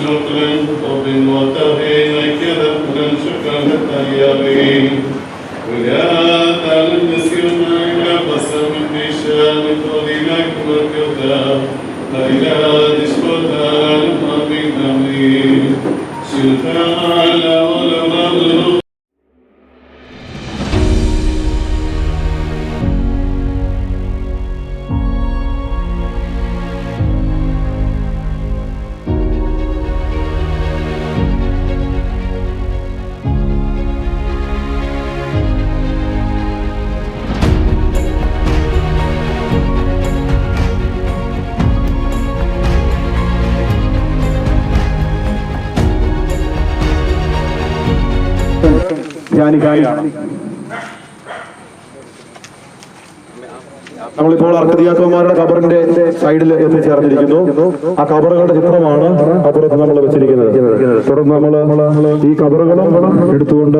مسلوقا وبالوتر نكذا كل شكرا طيبين ولا تلمسر معنا بصم بشان طريقك وكذا فإلى دشوة المرض الأمين شلتا على ധ്യാനിക്കാനാണ് നമ്മളിപ്പോൾ അർക്കതിയാക്കന്മാരുടെ കബറിന്റെ സൈഡിൽ എത്തിച്ചേർന്നിരിക്കുന്നു ആ കബറുകളുടെ ചിത്രമാണ് അപ്പുറത്ത് നമ്മൾ വെച്ചിരിക്കുന്നത്. തുടർന്ന് നമ്മൾ ഈ കബറുകളും എടുത്തുകൊണ്ട്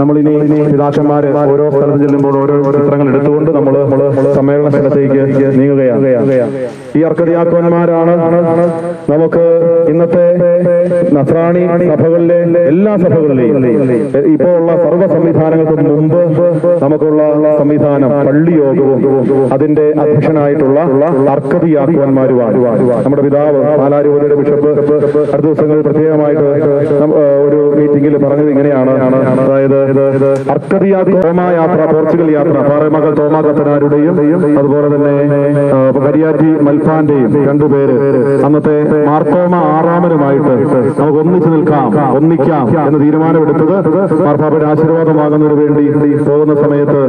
നമ്മൾ ഇനി പിതാക്കന്മാര് ഓരോ സ്ഥലത്ത് ചെല്ലുമ്പോൾ ഓരോ ചിത്രങ്ങൾ എടുത്തുകൊണ്ട് നമ്മൾ സമ്മേളന സ്ഥലത്തേക്ക് നീങ്ങുകയാണ്. ഈ അർക്കതിയാക്കന്മാരാണ് നമുക്ക് ഇന്നത്തെ നസ്രാണി സഭകളിലെ എല്ലാ സഭകളിലെയും. ഇപ്പോൾ ഉള്ള സർവ സംവിധാനങ്ങൾക്കും മുമ്പ് നമുക്കുള്ള സംവിധാനം പള്ളി യോഗവും അതിന്റെ അധ്യക്ഷനായിട്ടുള്ള അർക്കതിയാക്കുവാന്മാരുമാണ് നമ്മുടെ പിതാവ് പാലാരൂപതയുടെ ബിഷപ്പ് അടുത്ത ദിവസങ്ങളിൽ പ്രത്യേകമായിട്ട് ഒരു മീറ്റിംഗിൽ പറഞ്ഞത് ഇങ്ങനെയാണ്. അതായത് അർക്കതിയാ തോമാ യാത്ര പോർച്ചുഗൽ യാത്ര പാറമകൾ തോമാ കത്തനാരുടെയും അതുപോലെ തന്നെ കരിയാറ്റി മൽഫാന്റെയും രണ്ടുപേര് അന്നത്തെ മാർത്തോമ ആറാമനുമായിട്ട് നമുക്ക് ഒന്നിച്ചു നിൽക്കാം ഒന്നിക്കാം എന്ന് തീരുമാനമെടുത്തത് മാർപ്പാപ്പയുടെ ആശീർവാദമാകുന്നതിന് വേണ്ടി പോകുന്ന സമയത്ത്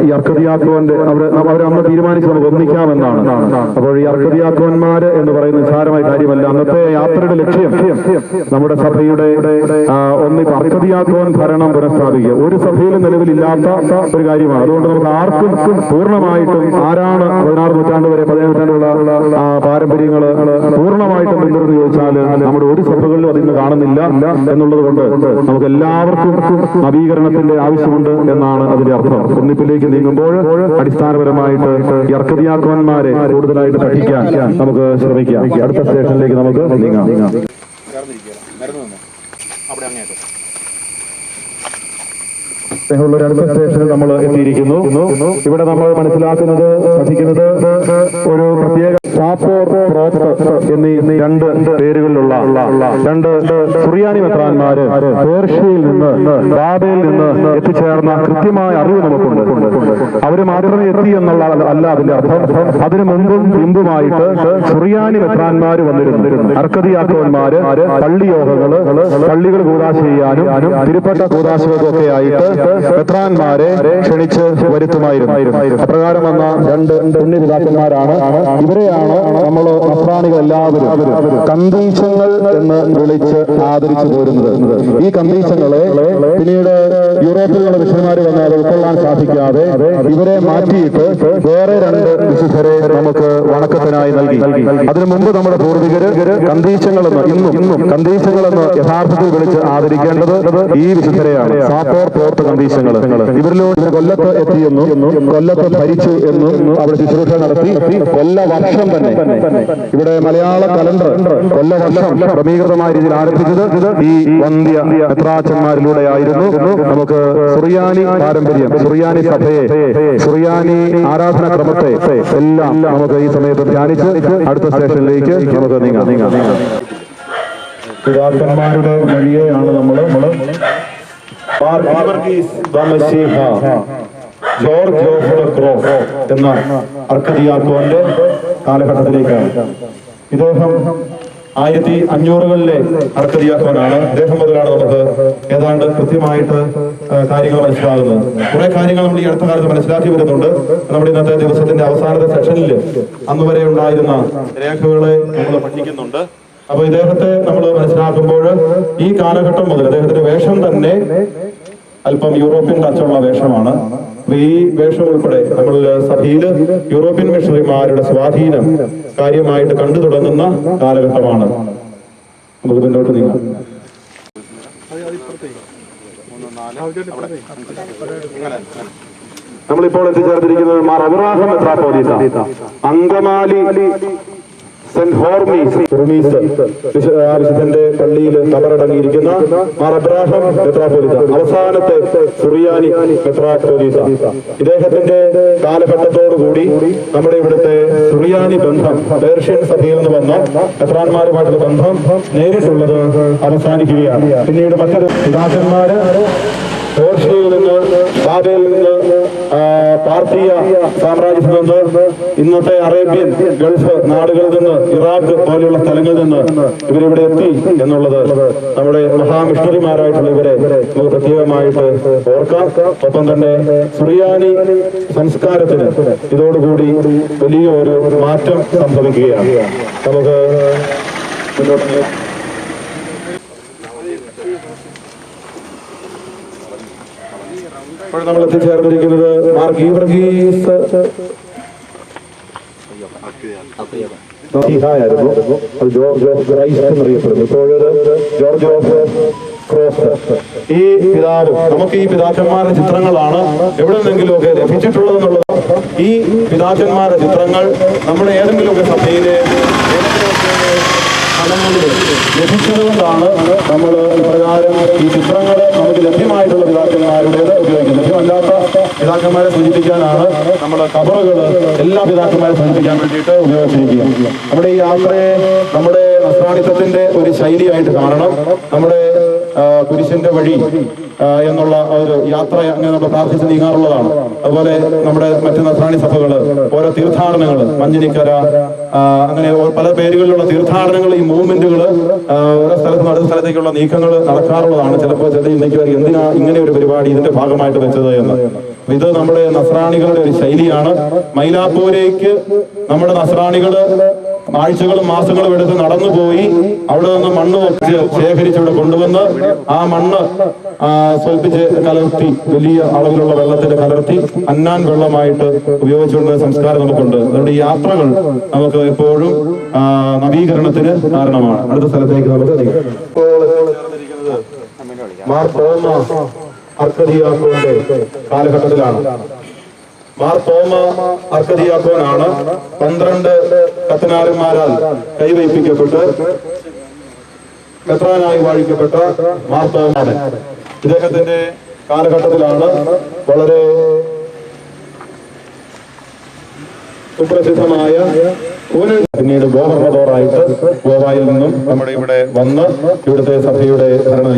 ഈ അർക്കതിയാക്കുവന്റെ അവർ അവർ അന്ന് തീരുമാനിച്ച് നമുക്ക് ഒന്നിക്കാമെന്നാണ്. അപ്പോൾ ഈ അർക്കതിയാക്കുവന്മാര് എന്ന് പറയുന്ന നിസ്സാരമായ കാര്യമല്ല അന്നത്തെ യാത്രയുടെ ലക്ഷ്യം നമ്മുടെ സഭയുടെ ആ, ഒന്ന് അർക്കതിയാക്കുവൻ ഭരണം പുനഃസ്ഥാപിക്കുക. ഒരു സഭയിലും നിലവിലില്ലാത്ത ഒരു കാര്യമാണ്. അതുകൊണ്ട് നമുക്ക് ആർക്കും പൂർണമായിട്ടും ആരാണ് പതിനാറ് നൂറ്റാണ്ട് വരെ പതിനേഴ് നൂറ്റാണ്ടുള്ള പാരമ്പര്യങ്ങൾ പൂർണമായിട്ടും പിന്തുടർന്ന് ചോദിച്ചാൽ നമ്മുടെ ഒരു സഭകളിലും അതിന് കാണുന്നില്ല എന്നുള്ളത് കൊണ്ട് നമുക്ക് എല്ലാവർക്കും നവീകരണത്തിന്റെ ആവശ്യമുണ്ട് എന്നാണ് അതിന്റെ അർത്ഥം. ഒന്നിപ്പിലേക്ക് നീങ്ങുമ്പോൾ അടിസ്ഥാനപരമായിട്ട് ഈ കൂടുതലായിട്ട് പഠിക്കാൻ നമുക്ക് ശ്രമിക്കാം. അടുത്ത സ്റ്റേഷനിലേക്ക് നമുക്ക് നീങ്ങാം. സ്നേഹമുള്ള ഒരു അടുത്ത സ്റ്റേഷനിൽ നമ്മൾ എത്തിയിരിക്കുന്നു. ഇവിടെ നമ്മൾ മനസ്സിലാക്കുന്നത് പഠിക്കുന്നത് ഒരു പ്രത്യേക ചാപ്പോർ പ്രോത്ത് എന്നീ രണ്ട് പേരുകളിലുള്ള രണ്ട് സുറിയാനി മെത്രാന്മാര് പേർഷ്യയിൽ നിന്ന് ബാബയിൽ നിന്ന് എത്തിച്ചേർന്ന കൃത്യമായ അറിവ് നമുക്കുണ്ട്. അവർ മാത്രമേ എത്തി എന്നുള്ള അല്ല അതിന്റെ അർത്ഥം. അതിനു മുമ്പും മുമ്പുമായിട്ട് സുറിയാനി മെത്രാന്മാര് വന്നിരുന്നു. അർക്കതിയാക്കവന്മാര് പള്ളിയോഗങ്ങൾ പള്ളികൾ കൂതാശ ചെയ്യാനും തിരുപ്പട്ട കൂതാശകൾക്കും ആയിട്ട് മെത്രാന്മാരെ ക്ഷണിച്ച് വരുത്തുമായിരുന്നു. അപ്രകാരം വന്ന രണ്ട് പുണ്യപിതാക്കന്മാരാണ്. ഇവരെയാണ് നമ്മൾ നസ്രാണികൾ എല്ലാവരും കന്തീശങ്ങൾ എന്ന് വിളിച്ച് ആദരിച്ചു പോരുന്നത്. ഈ കന്തീശങ്ങളെ പിന്നീട് യൂറോപ്പിലുള്ള വിഷയമാർ വന്ന് അത് ഉൾക്കൊള്ളാൻ സാധിക്കാതെ ഇവരെ മാറ്റിയിട്ട് വേറെ രണ്ട് വിശുദ്ധരെ നമുക്ക് വണക്കത്തിനായി നൽകി. അതിനു മുമ്പ് നമ്മുടെ പൂർവികർ കന്തീശങ്ങൾ എന്ന് ഇന്നും എന്ന് യഥാർത്ഥത്തിൽ വിളിച്ച് ആദരിക്കേണ്ടത് ഈ വിശുദ്ധരെയാണ് സാപ്പോർ പോർത്ത് കന്തീശങ്ങൾ ഇവരിലൂടെ ഇവർ കൊല്ലത്ത് എത്തിയെന്നും കൊല്ലത്ത് ഭരിച്ചു എന്നും അവിടെ ശുശ്രൂഷ നടത്തി കൊല്ല വർഷം തന്നെ. ഇവിടെ മലയാള കലണ്ടർ കൊല്ല വർഷം ക്രമീകൃതമായ രീതിയിൽ ആരംഭിച്ചത് ഈ വന്ധ്യ മെത്രാച്ചന്മാരിലൂടെ ആയിരുന്നു. നമുക്ക് സുറിയാനി പാരമ്പര്യം സുറിയാനി സഭയെ സുറിയാനി ആരാധന ക്രമത്തെ എല്ലാം നമുക്ക് ഈ സമയത്ത് ധ്യാനിച്ച് അടുത്ത സ്റ്റേഷനിലേക്ക് നമുക്ക് നീങ്ങാം. നീങ്ങാം പിതാക്കന്മാരുടെ വഴിയെയാണ് നമ്മൾ ദമശീഹ ജോർജ് ഓഫ് ദ ക്രോസ് എന്ന അർക്കദിയാക്കോന്റെ കാലഘട്ടത്തിലേക്കാണ് ഇദ്ദേഹം ആയിരത്തി അഞ്ഞൂറുകളിലെ അർക്കദിയാക്കോനാണ് ഇദ്ദേഹം മുതലാണ് നമുക്ക് ഏതാണ്ട് കൃത്യമായിട്ട് കാര്യങ്ങൾ മനസ്സിലാകുന്നത്. കുറെ കാര്യങ്ങൾ നമ്മൾ ഈ അടുത്ത കാലത്ത് മനസ്സിലാക്കി വരുന്നുണ്ട്. നമ്മുടെ ഇന്നത്തെ ദിവസത്തിന്റെ അവസാനത്തെ സെഷനിൽ അന്ന് വരെ ഉണ്ടായിരുന്ന രേഖകളെ നമ്മൾ പഠിക്കുന്നുണ്ട്. അപ്പൊ ഇദ്ദേഹത്തെ നമ്മൾ മനസ്സിലാക്കുമ്പോൾ ഈ കാലഘട്ടം മുതൽ അദ്ദേഹത്തിന്റെ വേഷം തന്നെ അല്പം യൂറോപ്യൻ ടച്ചുള്ള വേഷമാണ്. ഈ വേഷം ഉൾപ്പെടെ നമ്മൾ സഭയിൽ യൂറോപ്യൻ മിഷണറിമാരുടെ സ്വാധീനം കാര്യമായിട്ട് കണ്ടു തുടങ്ങുന്ന കാലഘട്ടമാണ്. നമുക്ക് നീങ്ങാം. നമ്മളിപ്പോൾ എത്തിച്ചേർത്തിരിക്കുന്നത് മാർ അബ്രാഹം മെത്രാപ്പോലീത്ത അങ്കമാലി സെന്റ് ഹോർമീസ് ഹോർമീസ് വിശുദ്ധന്റെ പള്ളിയിൽ കബറടങ്ങിയിരിക്കുന്ന മാർ അബ്രാഹം മെത്രാപോലിത്ത അവസാനത്തെ സുറിയാനി മെത്രാപോലിത്ത ഇദ്ദേഹത്തിന്റെ കാലഘട്ടത്തോടുകൂടി നമ്മുടെ ഇവിടുത്തെ സുറിയാനി ബന്ധം പേർഷ്യൻ സഭയിൽ നിന്ന് വന്ന മെത്രാന്മാരുമായിട്ടുള്ള ബന്ധം നേരിട്ടുള്ളത് അവസാനിക്കുകയാണ്. പിന്നീട് മറ്റൊരു പിതാക്കന്മാര് പേർഷ്യയിൽ നിന്ന് ബാബയിൽ നിന്ന് ആ, പാർത്തീയ സാമ്രാജ്യത്തിൽ നിന്ന് ഇന്നത്തെ അറേബ്യൻ ഗൾഫ് നാടുകളിൽ നിന്ന് ഇറാഖ് പോലെയുള്ള സ്ഥലങ്ങളിൽ നിന്ന് ഇവരിവിടെ എത്തി എന്നുള്ളത് നമ്മുടെ മഹാമിഷണറിമാരായിട്ടുള്ള ഇവരെ നമുക്ക് പ്രത്യേകമായിട്ട് ഓർക്കാം. ഒപ്പം തന്നെ സുറിയാനി സംസ്കാരത്തിന് ഇതോടുകൂടി വലിയ ഒരു മാറ്റം സംഭവിക്കുകയാണ്. നമുക്ക് ഇപ്പോൾ നമ്മൾ എത്തിച്ചേർന്നിരിക്കുന്നത് മാർ ഗീവർഗീസ് ആയിരുന്നു അത് ജോർജ് ഓഫ് ക്രൈസ്റ്റ് എന്നറിയപ്പെടുന്നു. ഇപ്പോഴത് ജോർജ് ഓഫ് ക്രോസ് ഈ പിതാവ് നമുക്ക് ഈ പിതാക്കന്മാരുടെ ചിത്രങ്ങളാണ് എവിടെ നിന്നെങ്കിലുമൊക്കെ ലഭിച്ചിട്ടുള്ളതെന്നുള്ളത്. ഈ പിതാക്കന്മാരുടെ ചിത്രങ്ങൾ നമ്മുടെ ഏതെങ്കിലുമൊക്കെ സഭയിലെ ലഭിച്ചതുകൊണ്ടാണ് നമ്മൾ ഇപ്രകാരം ഈ ചിത്രങ്ങൾ നമുക്ക് ലഭ്യമായിട്ടുള്ള പിതാക്കന്മാരുടേത് ഉപയോഗിക്കുന്നത്. ലഭ്യമല്ലാത്ത പിതാക്കന്മാരെ സൂചിപ്പിക്കാനാണ് നമ്മൾ കബറുകൾ എല്ലാ പിതാക്കന്മാരെ സൂചിപ്പിക്കാൻ വേണ്ടിയിട്ട് ഉപയോഗിച്ചിരിക്കുക നമ്മുടെ ഈ യാത്രയെ നമ്മുടെ നസ്രാണിത്വത്തിന്റെ ഒരു ശൈലിയായിട്ട് കാണണം. നമ്മുടെ കുരിശിന്റെ വഴി എന്നുള്ള ഒരു യാത്ര അങ്ങനെ നമ്മൾ പ്രാർത്ഥിച്ച് നീങ്ങാറുള്ളതാണ്. അതുപോലെ നമ്മുടെ മറ്റു നസ്രാണി സഭകൾ ഓരോ തീർത്ഥാടനങ്ങൾ മഞ്ഞിനിക്കര അങ്ങനെ പല പേരുകളിലുള്ള തീർത്ഥാടനങ്ങൾ ഈ മൂവ്മെന്റുകൾ ഓരോ സ്ഥലത്ത് അടുത്ത സ്ഥലത്തേക്കുള്ള നീക്കങ്ങൾ നടക്കാറുള്ളതാണ്. ചിലപ്പോൾ ചില എന്തിനാ ഇങ്ങനെ ഒരു പരിപാടി ഇതിന്റെ ഭാഗമായിട്ട് വെച്ചത് എന്ന്. ഇത് നമ്മുടെ നസ്രാണികളുടെ ഒരു ശൈലിയാണ്. മൈലാപ്പൂരേക്ക് നമ്മുടെ നസ്രാണികൾ ആഴ്ചകളും മാസങ്ങളും എടുത്ത് നടന്നു പോയി അവിടെ നിന്ന് മണ്ണ് ഇവിടെ കൊണ്ടുവന്ന് ആ മണ്ണ് സ്വൽപ്പിച്ച് കലർത്തി വലിയ അളവിലുള്ള വെള്ളത്തിൽ കലർത്തി അന്നാൻ വെള്ളമായിട്ട് ഉപയോഗിച്ചുകൊണ്ട് സംസ്കാരം നമുക്കുണ്ട്. അതുകൊണ്ട് യാത്രകൾ നമുക്ക് എപ്പോഴും നവീകരണത്തിന് കാരണമാണ്. അടുത്ത സ്ഥലത്തേക്ക് നമുക്ക് കാലഘട്ടത്തിലാണ്. മാർ തോമ അർക്കതിയാക്കോനാണ് പന്ത്രണ്ട് കത്തനാരന്മാരാൽ കൈവയ്പ്പിക്കപ്പെട്ട് മെത്രാനായി വാഴിക്കപ്പെട്ട മാർ തോമാണ് ഇദ്ദേഹത്തിന്റെ കാലഘട്ടത്തിലാണ് വളരെ സുപ്രസിദ്ധമായ ഒരു പിന്നീട് ഗോവർണറായിട്ട് ഗോവായിൽ നിന്നും നമ്മുടെ ഇവിടെ വന്ന് ഇവിടുത്തെ സഭയുടെ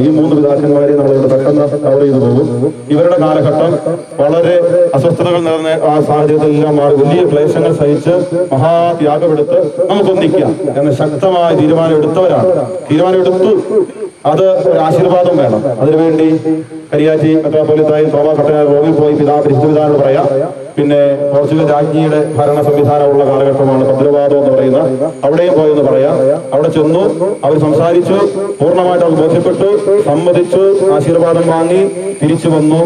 ഈ മൂന്ന് പിതാക്കന്മാരെ നമ്മൾ ഇവിടെ പെട്ടെന്ന് കവർ ചെയ്തു പോകും. ഇവരുടെ കാലഘട്ടം വളരെ അസ്വസ്ഥതകൾ നിറഞ്ഞ ആ സാഹചര്യത്തിലെല്ലാം മാറി. വലിയ ക്ലേശങ്ങൾ സഹിച്ച് മഹാത്യാഗമെടുത്ത് നമുക്കൊന്നിക്കാം എന്ന ശക്തമായ തീരുമാനം എടുത്തവരാണ്. തീരുമാനം എടുത്തു അത് ഒരു ആശീർവാദം വേണം. അതിനുവേണ്ടി കരിയാറ്റി മെത്രാപ്പൊലിത്തായി തോമാ കട്ടനാർ റോമിൽ പോയി പിതാ പരിശുദ്ധ പിതാവിനോട് പറയാം. പിന്നെ പോർച്ചുഗൽ രാജ്ഞിയുടെ ഭരണ സംവിധാനമുള്ള കാലഘട്ടമാണ് ഭദ്രവാദം എന്ന് പറയുന്ന അവിടെയും പോയെന്ന് പറയാം. അവിടെ ചെന്നു അവർ സംസാരിച്ചു പൂർണമായിട്ട് അവർ ബോധ്യപ്പെട്ടു സമ്മതിച്ചു ആശീർവാദം വാങ്ങി തിരിച്ചു വന്നു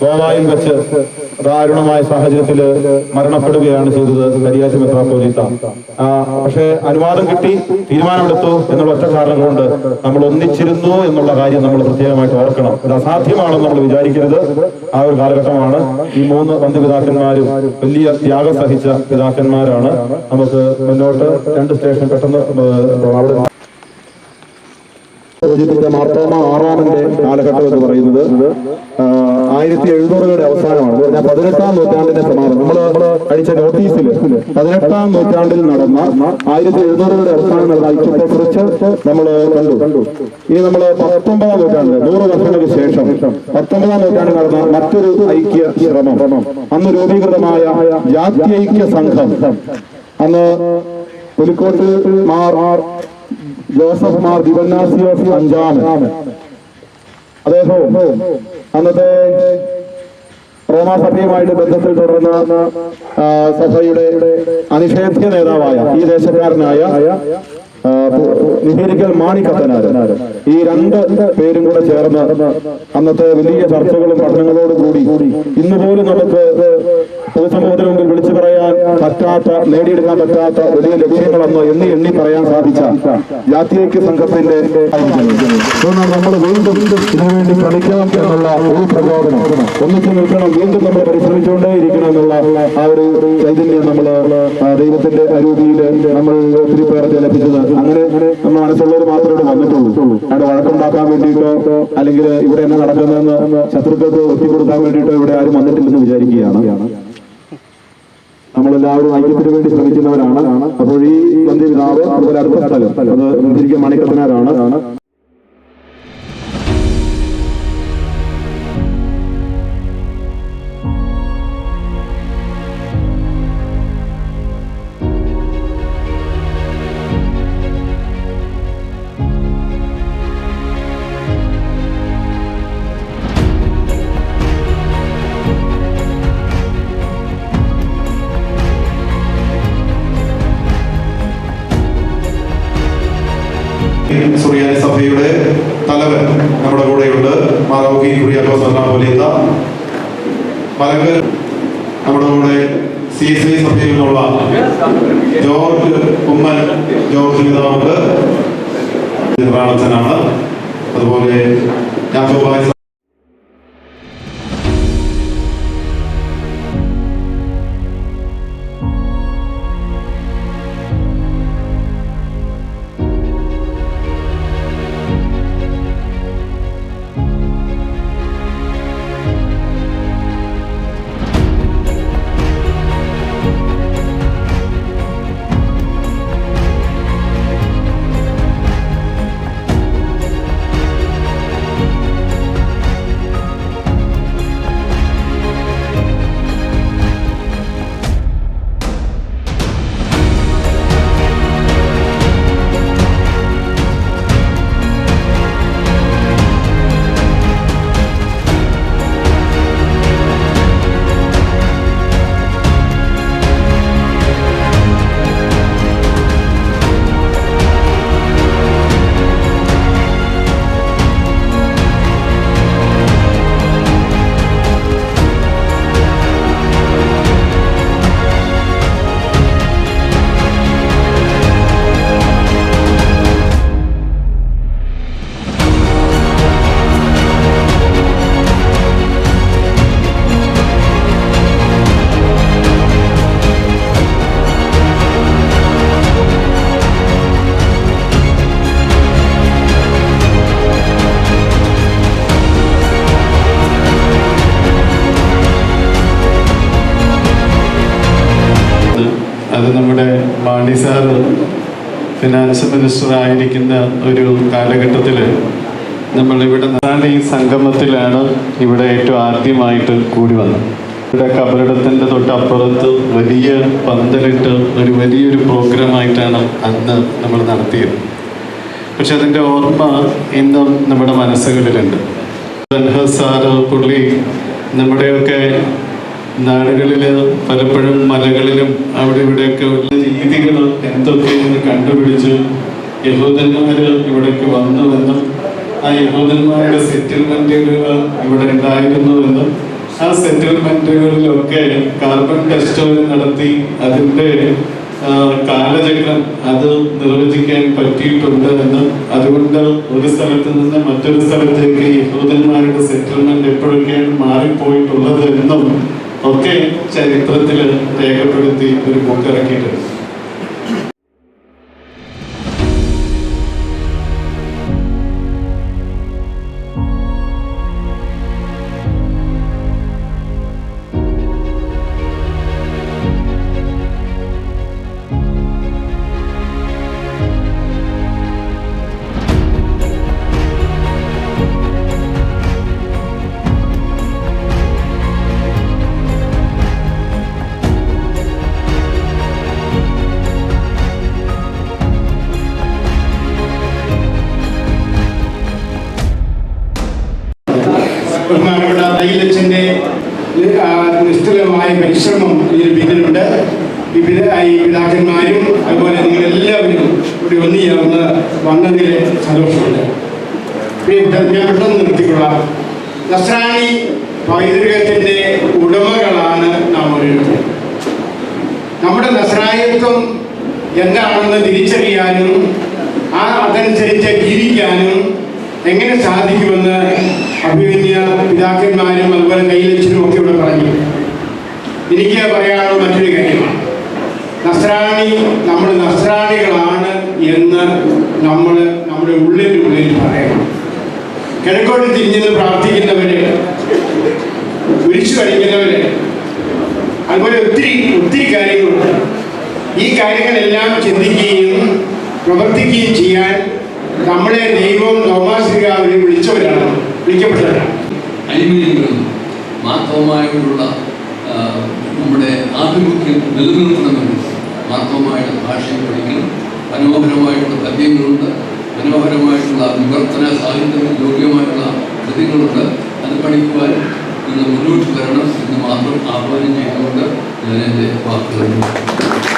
ഗോവായിൽ വെച്ച് ദാരുണമായ സാഹചര്യത്തിൽ മരണപ്പെടുകയാണ് ചെയ്തത് കരിയാറ്റി മെത്രാപ്പോലീത്ത. പക്ഷേ അനുവാദം കിട്ടി തീരുമാനമെടുത്തു എന്നുള്ള ഒറ്റ കാരണം കൊണ്ട് നമ്മൾ ഒന്നിച്ചിരുന്നു എന്നുള്ള കാര്യം നമ്മൾ പ്രത്യേകമായിട്ട് ഓർക്കണം. ഇത് അസാധ്യമാണെന്ന് നമ്മൾ വിചാരിക്കരുത്. ആ ഒരു കാലഘട്ടമാണ് ഈ മൂന്ന് ബന്ധുപിതാക്കന്മാരും വലിയ ത്യാഗം സഹിച്ച പിതാക്കന്മാരാണ്. നമുക്ക് മുന്നോട്ട് രണ്ട് സ്റ്റേഷൻ പെട്ടെന്ന് അവിടെ സൂചിപ്പിച്ച മാർത്തോമ ആറാമന്റെ കാലഘട്ടം എന്ന് പറയുന്നത് ആയിരത്തി എഴുന്നൂറുകളുടെ അവസാനമാണ്. എന്ന് പതിനെട്ടാം നൂറ്റാണ്ടിന്റെ സമാപനം. നമ്മൾ കഴിച്ച നോട്ടീസിൽ പതിനെട്ടാം നൂറ്റാണ്ടിൽ നടന്ന ആയിരത്തി എഴുന്നൂറുകളുടെ അവസാനം നടന്ന ഐക്യത്തെ കുറിച്ച് നമ്മൾ കണ്ടു. ഇനി നമ്മൾ പത്തൊമ്പതാം നൂറ്റാണ്ടിൽ നൂറ് വർഷങ്ങൾക്ക് ശേഷം പത്തൊമ്പതാം നൂറ്റാണ്ടിൽ നടന്ന മറ്റൊരു ഐക്യ ശ്രമം. അന്ന് രൂപീകൃതമായ ജാത്യൈക്യ സംഘം. അന്ന് പുലിക്കോട്ട് മാർ ജോസഫ് മാർ ദിവന്നാസിയോസ് അഞ്ചാമൻ അദ്ദേഹവും അന്നത്തെ റോമാ സഭയുമായിട്ട് ബന്ധത്തിൽ തുടർന്ന സഭയുടെ അനിഷേധ്യ നേതാവായ ഈ ദേശക്കാരനായ നിഹേരിക്കൽ മാണിക്കത്തനാര് ഈ രണ്ട് പേരും കൂടെ ചേർന്ന് അന്നത്തെ വലിയ ചർച്ചകളും പഠനങ്ങളോടുകൂടി ഇന്നുപോലും ഇന്ന് നമുക്ക് പൊതുസമൂഹത്തിന് മുമ്പിൽ വിളിച്ചു പറയാൻ പറ്റാത്ത നേടിയെടുക്കാൻ പറ്റാത്ത വലിയ ലക്ഷ്യങ്ങളെന്നോ എന്ന് എണ്ണി പറയാൻ സാധിച്ച ജാതിയൈക്യ സംഘത്തിന്റെ നമ്മൾ വീണ്ടും ഇതിനുവേണ്ടി ശ്രമിക്കണം എന്നുള്ള ഒരു പ്രചോദനം. ഒന്നിച്ചു നിൽക്കണം വീണ്ടും നമ്മൾ പരിശ്രമിച്ചുകൊണ്ടേയിരിക്കണം എന്നുള്ള ആ ഒരു ചൈതന്യം നമ്മൾ ദൈവത്തിന്റെ അരൂപിയിൽ നമ്മൾ ഒത്തിരി പേർ ലഭിച്ചത്. അങ്ങനെ നമ്മൾ മനസ്സുള്ളവർ മാത്രമേ വന്നിട്ടുള്ളൂ. അവിടെ വഴക്കുണ്ടാക്കാൻ വേണ്ടിയിട്ടോ അല്ലെങ്കിൽ ഇവിടെ എന്നെ നടക്കുന്നതെന്ന് ശത്രുക്കൾക്ക് ഒത്തിക്കൊടുക്കാൻ വേണ്ടിയിട്ടോ ഇവിടെ ആരും വന്നിട്ടില്ലെന്ന് വിചാരിക്കുകയാണ്. നമ്മളെല്ലാവരും ഐക്യത്തിന് വേണ്ടി ശ്രമിക്കുന്നവരാണ്. അപ്പോൾ ഈ വന്ധ്യപിതാവ് അതുപോലെ അടുത്ത സ്ഥലം അത് ശരിക്കും മണിക്കത്തനാരാണ് മാറോക്കി കുര്യാക്കോസ് മലങ്ക് നമ്മുടെ കൂടെ സി എസ് ഐ സഭയിൽ നിന്നുള്ള ജോർജ് ഉമ്മൻ ജോർജ് പിതാവ് നിർവാണച്ചനാണ് അതുപോലെ യാക്കോബായ ഫിനാൻസ് മിനിസ്റ്റർ ആയിരിക്കുന്ന ഒരു കാലഘട്ടത്തിൽ നമ്മൾ ഇവിടെ ഈ സംഗമത്തിലാണ് ഇവിടെ ഏറ്റവും ആദ്യമായിട്ട് കൂടി വന്നത്. ഇവിടെ കബറിടത്തിന്റെ തൊട്ടപ്പുറത്ത് വലിയ പന്തലിട്ട് ഒരു വലിയൊരു പ്രോഗ്രാമായിട്ടാണ് അന്ന് നമ്മൾ നടത്തിയത്. പക്ഷെ അതിന്റെ ഓർമ്മ ഇന്നും നമ്മുടെ മനസ്സുകളിലുണ്ട്. സാറ് പുള്ളി നമ്മുടെയൊക്കെ നാടുകളിൽ പലപ്പോഴും മലകളിലും അവിടെ ഇവിടെയൊക്കെ ഉള്ള രീതികൾ എന്തൊക്കെയെന്ന് കണ്ടുപിടിച്ച് യഹൂദന്മാർ ഇവിടേക്ക് വന്നുവെന്നും ആ യഹൂദന്മാരുടെ സെറ്റിൽമെന്റുകൾ ഇവിടെ ഉണ്ടായിരുന്നുവെന്നും ആ സെറ്റിൽമെന്റുകളിലൊക്കെ കാർബൺ ടെസ്റ്റ് നടത്തി അതിന്റെ കാലചക്രം അത് നിർവചിക്കാൻ പറ്റിയിട്ടുണ്ട് എന്നും. അതുകൊണ്ട് ഒരു സ്ഥലത്ത് നിന്ന് മറ്റൊരു സ്ഥലത്തേക്ക് യഹൂദന്മാരുടെ സെറ്റിൽമെന്റ് എപ്പോഴൊക്കെയാണ് മാറിപ്പോയിട്ടുള്ളത് എന്നും ഒക്കെ ചരിത്രത്തിൽ രേഖപ്പെടുത്തി ഒരു ബുക്ക് ഇറക്കിയിട്ടുണ്ട്. പൈതൃകത്തിന്റെ ഉടമകളാണ് നാം ഓരോരുത്തരും നമ്മുടെ നസ്രായത്വം എന്താണെന്ന് തിരിച്ചറിയാനും ആ അതനുസരിച്ച് ജീവിക്കാനും എങ്ങനെ സാധിക്കുമെന്ന് അഭിമന്യ പിതാക്കന്മാരും അതുപോലെ കയ്യിലച്ചനും ഒക്കെ ഇവിടെ പറഞ്ഞു. എനിക്ക് പറയാനുള്ള മറ്റൊരു കാര്യമാണ്. നസ്രാണി നമ്മൾ നസ്രാണികളാണ് എന്ന് നമ്മൾ നമ്മുടെ ഉള്ളിൽ ഉള്ളിൽ പറയണം. കിഴക്കോട്ട് തിരിഞ്ഞെന്ന് പ്രാർത്ഥിക്കുന്നവര് കുരിശു കഴിക്കുന്നവര് അതുപോലെ ഒത്തിരി ഒത്തിരി കാര്യങ്ങളുണ്ട്. ഈ കാര്യങ്ങളെല്ലാം ചിന്തിക്കുകയും പ്രവർത്തിക്കുകയും ചെയ്യാൻ നമ്മളെ ദൈവം തോമാശ്രീകാവിനെ വിളിച്ചവരാണ് വിളിക്കപ്പെട്ടവരാണ്. മാർത്തവമായിട്ടുള്ള നമ്മുടെ ആഭിമുഖ്യം നിലനിർത്തണമെന്ന് മാർത്തവമായിട്ട് ഭാഷയും പഠിക്കണം. മനോഹരമായിട്ടുള്ള പദ്യങ്ങളുണ്ട്. മനോഹരമായിട്ടുള്ള വിവർത്തന സാഹിത്യത്തിന് യോഗ്യമായിട്ടുള്ള കൃതികളുണ്ട്. അത് പഠിക്കുവാൻ നിങ്ങൾ മുന്നോട്ട് വരണം എന്ന് മാത്രം ആഹ്വാനം ചെയ്തുകൊണ്ട് ഞാൻ എന്റെ വാക്കുകൾ.